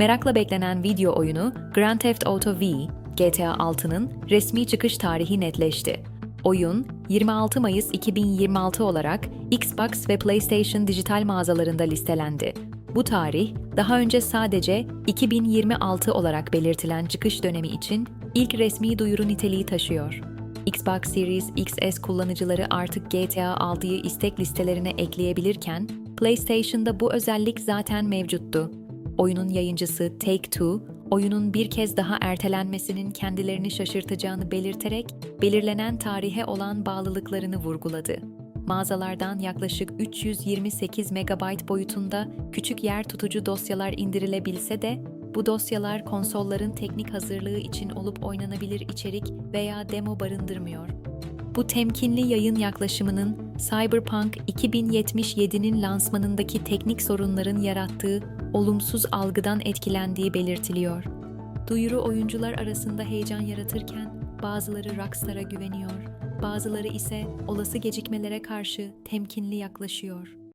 Merakla beklenen video oyunu Grand Theft Auto V, GTA 6'nın resmi çıkış tarihi netleşti. Oyun 26 Mayıs 2026 olarak Xbox ve PlayStation dijital mağazalarında listelendi. Bu tarih daha önce sadece 2026 olarak belirtilen çıkış dönemi için ilk resmi duyuru niteliği taşıyor. Xbox Series XS kullanıcıları artık GTA 6'yı istek listelerine ekleyebilirken, PlayStation'da bu özellik zaten mevcuttu. Oyunun yayıncısı Take-Two, oyunun bir kez daha ertelenmesinin kendilerini şaşırtacağını belirterek belirlenen tarihe olan bağlılıklarını vurguladı. Mağazalardan yaklaşık 328 MB boyutunda küçük yer tutucu dosyalar indirilebilse de bu dosyalar konsolların teknik hazırlığı için olup oynanabilir içerik veya demo barındırmıyor. Bu temkinli yayın yaklaşımının Cyberpunk 2077'nin lansmanındaki teknik sorunların yarattığı olumsuz algıdan etkilendiği belirtiliyor. Duyuru oyuncular arasında heyecan yaratırken bazıları Rockstar'a güveniyor, bazıları ise olası gecikmelere karşı temkinli yaklaşıyor.